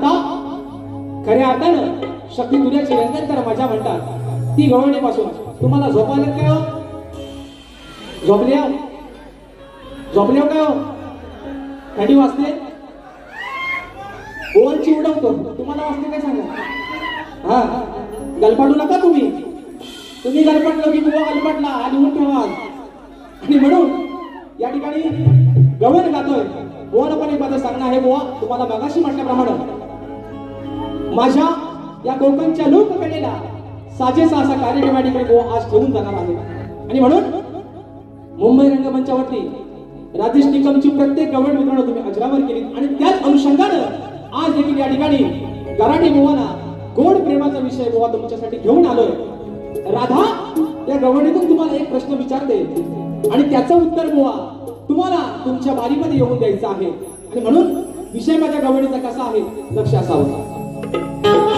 आता? खऱ्या अर्थानं शक्ती तुझ्याची व्यंजन तर मजा म्हणतात. ती गवळणीपासून तुम्हाला झोपायला काय हो? झोपल्या झोपल्या काय हो? थंडी वाजते? ओवरची उडवतो. तुम्हाला वाजते काय सांगा? हा? गलपाडू नका तुम्ही. तुम्ही गलपटलो की बुवा गलपटला आणि उठ ठेवा आणि म्हणून या ठिकाणी गवळण गातोय बुवानं पण एक माझं सांगणं आहे बुवा. तुम्हाला मगाशी म्हटल्याप्रमाणे. माझ्या या कोकणच्या लोककलेला साजेसा असा कार्यक्रम या ठिकाणी आज ठेवून जाणार आहे. आणि म्हणून मुंबई रंगमंचावरती राजेश निकमची प्रत्येक गवळ मित्रांनो तुम्ही अजरावर केली आणि त्याच अनुषंगानं आज देखील या ठिकाणी गराठी गोवाला गोड प्रेमाचा विषय गोवा तुमच्यासाठी घेऊन आलोय. राधा या गवळणीतून तुम्हाला एक प्रश्न विचारते. आणि त्याचं उत्तर गोवा तुम्हाला तुमच्या बारीमध्ये येऊन द्यायचं आहे. आणि म्हणून विषय माझ्या गवळणीचा कसा आहे लक्ष असावं. की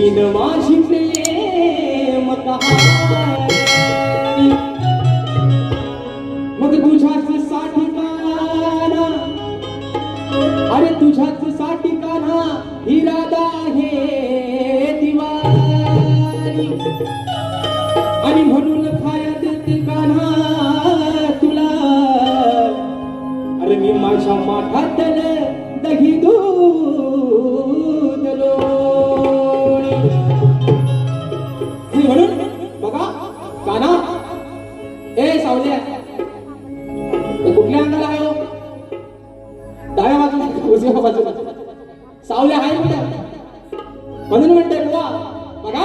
तुझी न माझी प्रेम कहाणी. मग तुझ्याच साठी काना अरे तुझ्याच साठी आणि म्हणून खाया देते कान्हा तुला. अरे मी माझ्या माठात म्हणून म्हणते बघा बघा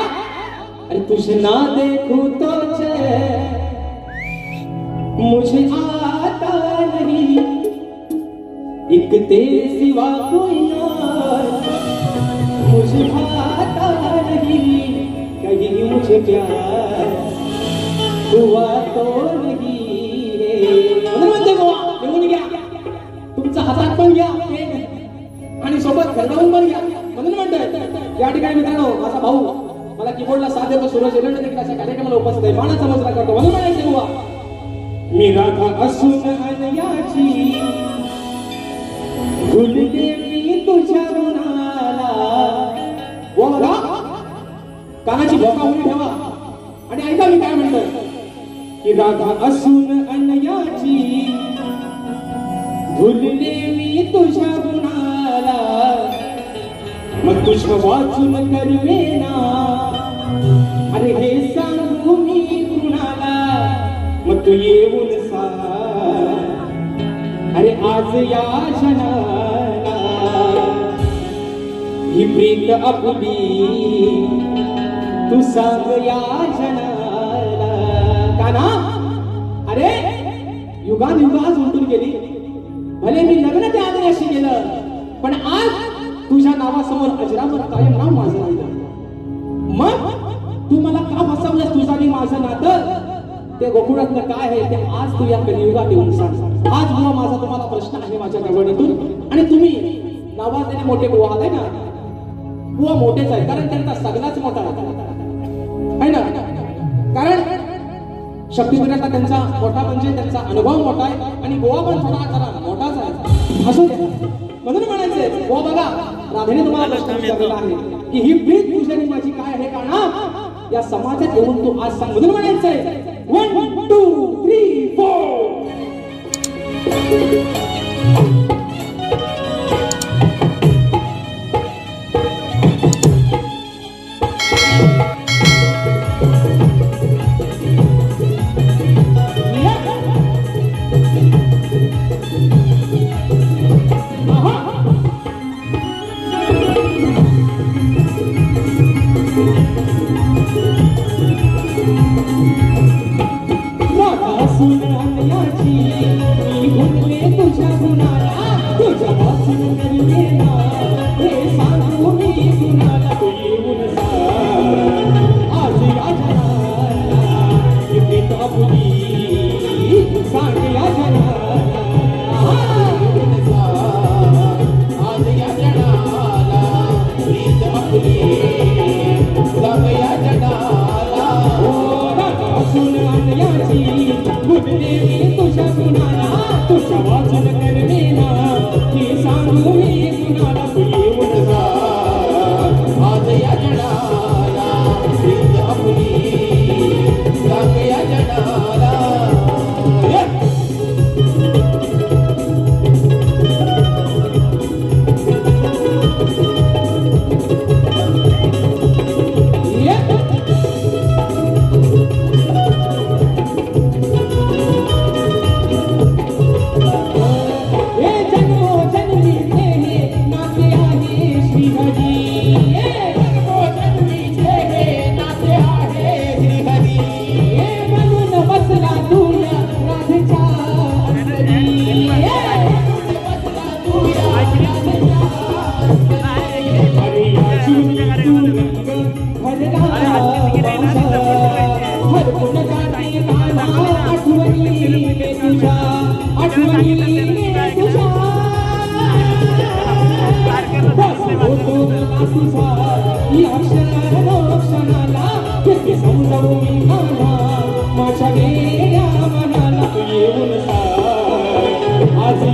अरे तुझे ना देखू तो मुझे आता नहीं. एक तेरे सिवा कोई और. मुझे आता नहीं. कहीं मुझे प्यार हुआ तो नहीं म्हणून म्हणते बुवा लिहून घ्या. तुमचा हातात पण घ्या. आणि सोबत घरगावून पण घ्या. म्हणून म्हणतोय. या ठिकाणी मित्रांनो माझा भाऊ मला कीबोर्डला साथ देतो सूरज एरंडे देखील अशा कार्यक्रमाला उपस्थित आहे. मानाचा मोजरा करतो म्हणून म्हणायचे बुवा. मी राधा असून अनयाची भुलते मी तुझ्या गुणाला बुवा बघा कानाची भोका उभी ठेवा. आणि ऐका मी काय म्हणतोय. की राधा असून अनयाची भुलले मी तुझ्या मग वाचून करवेना अरे हे सांगू मी कुणाला? मग तू येऊन सांग. अरे आज या जनाला ही प्रीत अपुबी तू सांग या जनाला काना अरे युगान युगाज उलटून गेली. भले मी लग्न त्या आदर्याशी गेलं पण आज तुझ्या नावासमोर अजरामर कायम नाव माझं राहिलं मग तू मला का फसवलंस तुझा आणि माझं नातं? ते गोकुळातलं काय आहे ते आज तू या कलियुगात येऊन सांग. आज मला माझा तुम्हाला प्रश्न आहे माझ्या गवणीतून आणि तुम्ही नावाजलेले मोठे बुवा आले ना? बुवा मोठेच आहे कारण त्यांचा सगळाच मोठा आहे ना? कारण शक्तीपीठाचा त्यांचा मोठा म्हणजे त्यांचा अनुभव मोठा आहे आणि गोवा पण थोडा जरा मोठाच आहे. असं म्हणून म्हणून म्हणायचंय गोवा बघा राधेने तुम्हाला प्रश्न विचारलेला आहे की ही प्रीत तुझ्यानी माझी काय आहे? का ना या समाजात येऊन तू आज म्हणून म्हणायचंय वन टू थ्री फोर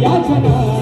याचना.